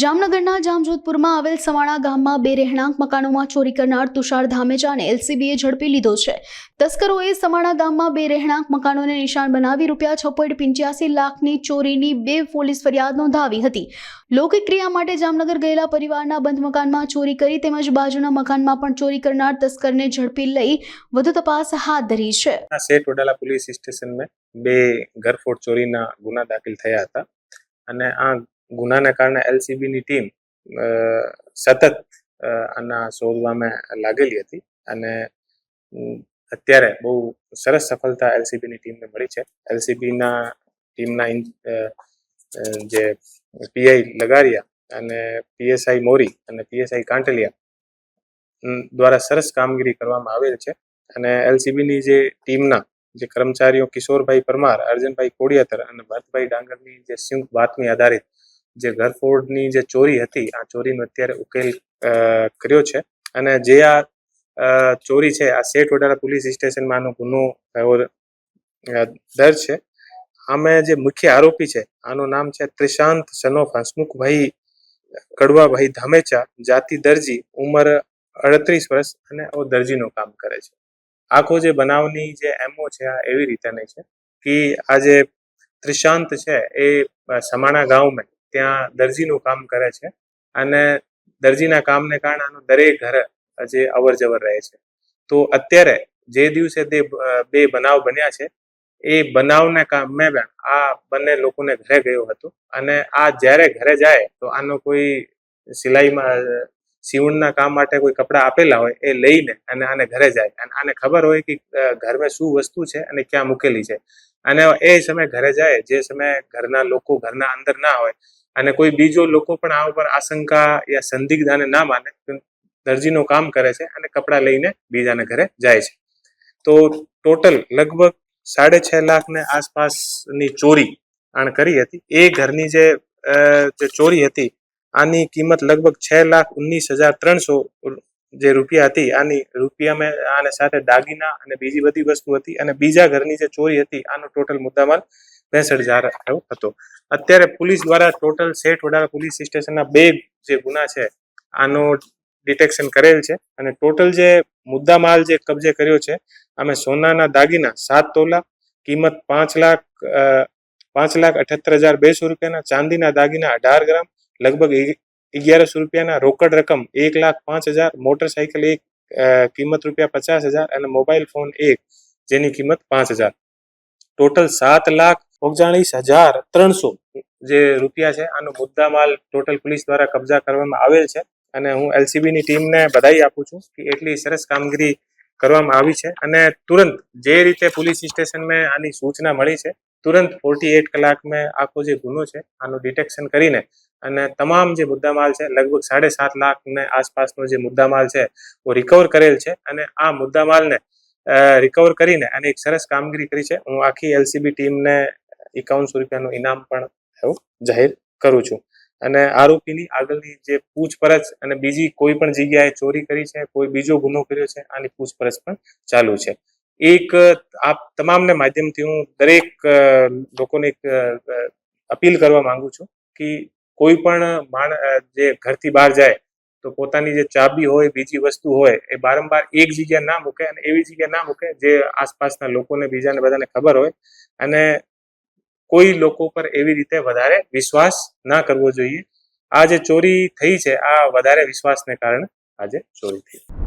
જામનગરના જામજોધપુરમાં આવેલ સવાણા ગામમાં બે રહેણાંક મકાનોમાં ચોરી કરનાર તુષાર ધામેચાને એલસીબીએ ઝડપી લીધો છે. તસ્કરોએ સવાણા ગામમાં બે રહેણાંક મકાનોને નિશાન બનાવી રૂપિયા છ પોઈન્ટ પંચ્યાસી લાખની ચોરીની બે પોલીસ ફરિયાદ નોંધાવી હતી. લૌકિક ક્રિયા માટે જામનગર ગયેલા પરિવારના બંધ મકાનમાં ચોરી કરી તેમજ બાજુના મકાનમાં પણ ચોરી કરનાર તસ્કરને ઝડપી લઈ વધુ તપાસ હાથ ધરી છે. પોલીસ સ્ટેશનમાં બે ચોરીના ગુના દાખલ થયા હતા અને આ ગુનાના કારણે એલસીબીની ટીમ સતત આના શોધવામાં લાગેલી હતી અને અત્યારે બહુ સરસ સફળતા એલસીબીની ટીમને મળી છે. એલસીબીના ટીમના જે પીઆઈ લગારિયા અને પીએસઆઈ મોરી અને પીએસઆઈ કાંટલિયા દ્વારા સરસ કામગીરી કરવામાં આવેલ છે. અને એલસીબીની જે ટીમના જે કર્મચારીઓ કિશોરભાઈ પરમાર, અર્જનભાઈ કોડિયાતર અને ભરતભાઈ ડાંગરની જે સંયુક્ત બાતમી આધારિત જે ઘરફોડની જે ચોરી હતી, આ ચોરીનો અત્યારે ઉકેલ કર્યો છે. અને જે આ ચોરી છે, આ સેટ વડાલા પોલીસ સ્ટેશનમાં આનો ગુનો દર છે. આમે જે મુખ્ય આરોપી છે, આનું નામ છે ત્રિશાંત સનોફ હસમુખભાઈ કડવાભાઈ ધામેચા, જાતિ દરજી, ઉંમર અડત્રીસ વર્ષ અને દરજીનું કામ કરે છે. આખો જે બનાવની જે એમઓ છે, આ એવી રીતેની છે કે આ જે ત્રિશાંત છે, એ સમાણા ગામમાં ત્યાં દરજીનું કામ કરે છે અને દરજીના કામને કારણે આનું દરેક ઘર જે અવર જવર રહે છે. તો અત્યારે જે દિવસે તે બે બનાવ બન્યા છે, એ બનાવને મેં પણ આ બંને લોકોને ઘરે ગયો હતો અને આ જ્યારે ઘરે જાય તો આનો કોઈ સિલાઈમાં, સીવણના કામ માટે કોઈ કપડાં આપેલા હોય એ લઈને અને આને ઘરે જાય. અને આને ખબર હોય કે ઘરમાં શું વસ્તુ છે અને ક્યાં મૂકેલી છે. અને એ સમયે ઘરે જાય, જે સમયે ઘરના લોકો ઘરના અંદર ના હોય અને કોઈ બીજો લોકો પણ આ ઉપર આશંકા યા સંદિગ્ધાને ના માને દરજીનું કામ કરે છે અને કપડાં લઈને બીજાને ઘરે જાય છે. તો ટોટલ લગભગ સાડે છ લાખને આસપાસની ચોરી આણ કરી હતી. એ ઘરની જે જે ચોરી હતી, આની કિંમત લગભગ છ લાખ ઉન્નીસ હજાર ત્રણસો જે રૂપિયા હતી, આની રૂપિયા મેં આને સાથે દાગીના અને બીજી બધી વસ્તુ હતી અને બીજા ઘરની જે ચોરી હતી, આનો ટોટલ મુદ્દામાલ ત્રેસઠ હજાર હતો. અત્યારે પોલીસ દ્વારા ટોટલ સેઠ વડાલા પોલીસ સ્ટેશનના બે જે ગુના છે, આનો ડિટેક્શન કરેલ છે અને ટોટલ જે મુદ્દામાલ જે કબજે કર્યો છે, અમે સોનાના દાગીના સાત તોલા, કિંમત પાંચ લાખ પાંચ લાખ અઠ્યોતેર હજાર બેસો રૂપિયાના ચાંદીના દાગીના અઢાર ગ્રામ, લગભગ અગિયારસો રૂપિયાના રોકડ રકમ, એક લાખ પાંચ હજાર, મોટરસાયકલ એક કિંમત રૂપિયા પચાસ હજાર અને મોબાઈલ ફોન એક, જેની કિંમત પાંચ હજાર. ટોટલ સાત લાખ ઓગણચાળીસ હજાર ત્રણસો જે રૂપિયા છે, આનો મુદ્દામાલ ટોટલ પોલીસ દ્વારા કબજા કરવામાં આવેલ છે અને હું એલસીબીની ટીમને બધાઈ આપું છું કે એટલી સરસ કામગીરી કરવામાં આવી છે અને તુરંત જે રીતે પોલીસ સ્ટેશનમાં આની સૂચના મળી છે તુરંત ફોર્ટી એટ કલાકમાં આખો જે ગુનો છે, આનું ડિટેક્શન કરીને અને તમામ જે મુદ્દામાલ છે, લગભગ સાડે સાત લાખને આસપાસનો જે મુદ્દામાલ છે એ રિકવર કરેલ છે અને આ મુદ્દામાલને રિકવર કરીને અને એક સરસ કામગીરી કરી છે. હું આખી એલસીબી ટીમને એકાવનસો રૂપિયાનું ઇનામ પણ એવું જાહેર કરું છું. અને આરોપીની આગળની જે પૂછપરછ અને બીજી કોઈ પણ જગ્યાએ ચોરી કરી છે, કોઈ બીજો ગુનો કર્યો છે, આની પૂછપરછ પણ ચાલુ છે. એક, આપ તમામને માધ્યમથી હું દરેક લોકોને એક અપીલ કરવા માંગુ છું કે કોઈ પણ માણ જે ઘરથી બહાર જાય તો પોતાની જે ચાબી હોય, બીજી વસ્તુ હોય, એ બારંબાર એક જગ્યા ના મૂકે અને એવી જગ્યા ના મૂકે જે આસપાસના લોકોને બીજાને બધાને ખબર હોય અને કોઈ લોકો પર એવી રીતે વધારે વિશ્વાસ ના કરવો જોઈએ. આ જે ચોરી થઈ છે, આ વધારે વિશ્વાસને કારણે આજે ચોરી થઈ.